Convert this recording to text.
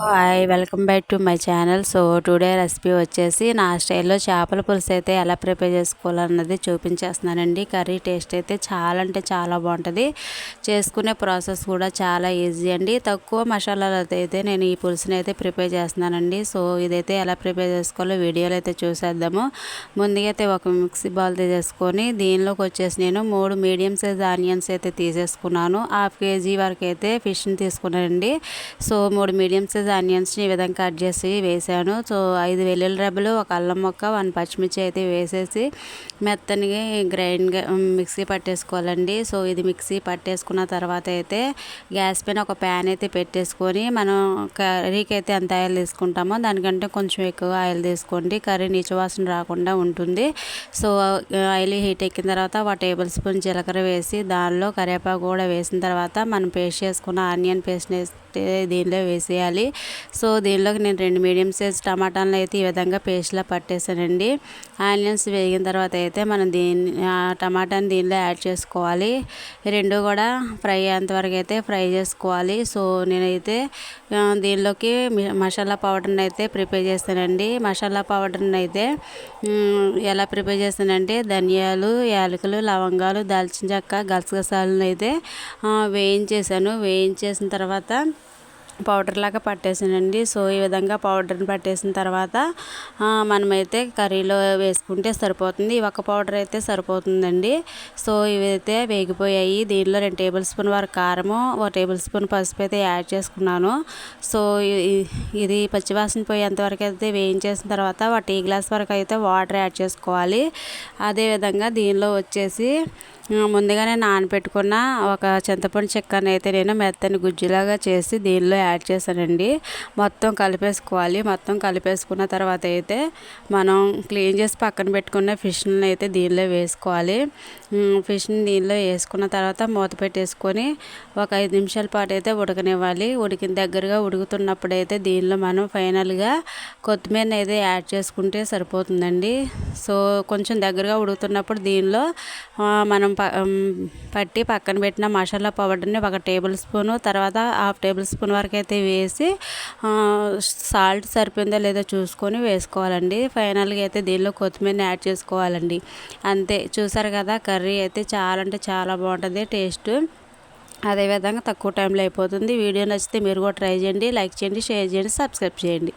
Hi welcome back to my channel. So today recipe వచ్చేసి నా స్టైల్లో చేపల పులుసు అయితే ఎలా ప్రిపేర్ చేసుకోవాలన్నది చూపించేస్తున్నానండి. కర్రీ టేస్ట్ అయితే చాలా అంటే చాలా బాగుంటుంది. చేసుకునే ప్రాసెస్ కూడా చాలా ఈజీ అండి. తక్కువ మసాలాలతో అయితే నేను ఈ పులుసుని అయితే ప్రిపేర్ చేస్తున్నానండి. సో ఇదైతే ఎలా ప్రిపేర్ చేసుకోవాలో వీడియోలు అయితే చూసేద్దాము. ముందుగా అయితే ఒక మిక్సీ బౌల్ తీసేసుకొని దీనిలోకి వచ్చేసి నేను మూడు మీడియం సైజ్ ఆనియన్స్ అయితే తీసేసుకున్నాను. హాఫ్ కేజీ వరకు అయితే ఫిష్ని తీసుకున్నానండి. సో మూడు మీడియం సైజ్ ఆనియన్స్ని ఈ విధంగా కట్ చేసి వేసాను. సో ఐదు వెల్లుల్లి రెబ్బలు ఒక అల్లం మొక్క వన్ పచ్చిమిర్చి అయితే వేసేసి మెత్తనిగా గ్రైండ్గా మిక్సీ పట్టేసుకోవాలండి. సో ఇది మిక్సీ పట్టేసుకున్న తర్వాత అయితే గ్యాస్ పైన ఒక ప్యాన్ అయితే పెట్టేసుకొని మనం కర్రీకి అయితే ఎంత ఆయిల్ తీసుకుంటామో దానికంటే కొంచెం ఎక్కువ ఆయిల్ తీసుకోండి. కర్రీ నీచువాసన రాకుండా ఉంటుంది. సో ఆయిల్ హీట్ ఎక్కిన తర్వాత ఒక టేబుల్ స్పూన్ జీలకర్ర వేసి దానిలో కరివేపాకు కూడా వేసిన తర్వాత మనం పేస్ట్ చేసుకున్న ఆనియన్ పేస్ట్ దీనిలో వేసేయాలి. సో దీనిలోకి నేను రెండు మీడియం సైజ్ టమాటాలను అయితే ఈ విధంగా పేస్ట్లా పట్టేసానండి ఆనియన్స్ వేగిన తర్వాత అయితే మనం దీన్ని టమాటాని దీనిలో యాడ్ చేసుకోవాలి. రెండు కూడా ఫ్రై అయ్యేంతవరకు అయితే ఫ్రై చేసుకోవాలి. సో నేనైతే దీనిలోకి మసాలా పౌడర్ని అయితే ప్రిపేర్ చేస్తానండి. మసాలా పౌడర్ని అయితే ఎలా ప్రిపేర్ చేస్తానంటే ధనియాలు యాలకులు లవంగాలు దాల్చిన చెక్క గసగసాలను అయితే వేయించేసాను వేయించేసిన తర్వాత పౌడర్ లాగా పట్టేసానండి. సో ఈ విధంగా పౌడర్ని పట్టేసిన తర్వాత మనమైతే కర్రీలో వేసుకుంటే సరిపోతుంది. ఒక పౌడర్ అయితే సరిపోతుందండి. సో ఇవైతే వేగిపోయాయి. దీనిలో రెండు టేబుల్ స్పూన్ వరకు కారము ఒక టేబుల్ స్పూన్ పసుపు అయితే యాడ్ చేసుకున్నాను. సో ఇది పచ్చివాసన పోయేంతవరకు అయితే వేయించేసిన తర్వాత ఒక టీ గ్లాస్ వరకు అయితే వాటర్ యాడ్ చేసుకోవాలి. అదేవిధంగా దీనిలో వచ్చేసి ముందుగానే నానబెట్టుకున్న ఒక చింతపండు చెక్కని అయితే నేను మెత్తని గుజ్జులాగా చేసి దీనిలో యాడ్ చేశానండి మొత్తం కలిపేసుకోవాలి. మొత్తం కలిపేసుకున్న తర్వాత అయితే మనం క్లీన్ చేసి పక్కన పెట్టుకున్న ఫిష్ని అయితే దీనిలో వేసుకోవాలి. ఫిష్ని దీనిలో వేసుకున్న తర్వాత మూత పెట్టేసుకొని ఒక ఐదు నిమిషాల పాటు అయితే ఉడకనివ్వాలి. ఉడికిన దగ్గరగా ఉడుకుతున్నప్పుడు అయితే దీనిలో మనం ఫైనల్గా కొత్తిమీర అయితే యాడ్ చేసుకుంటే సరిపోతుందండి. సో కొంచెం దగ్గరగా ఉడుకుతున్నప్పుడు దీనిలో మనం పట్టి పక్కన పెట్టిన మసాలా పౌడర్ని ఒక టేబుల్ స్పూను తర్వాత హాఫ్ టేబుల్ స్పూన్ వరకు అయితే వేసి సాల్ట్ సరిపోయిందో లేదో చూసుకొని వేసుకోవాలండి. ఫైనల్గా అయితే దీనిలో కొత్తిమీరని యాడ్ చేసుకోవాలండి. అంతే. చూసారు కదా కర్రీ అయితే చాలా అంటే చాలా బాగుంటుంది టేస్ట్. అదేవిధంగా తక్కువ టైంలో అయిపోతుంది. వీడియో నచ్చితే మీరు కూడా ట్రై చేయండి లైక్ చేయండి షేర్ చేయండి సబ్స్క్రైబ్ చేయండి.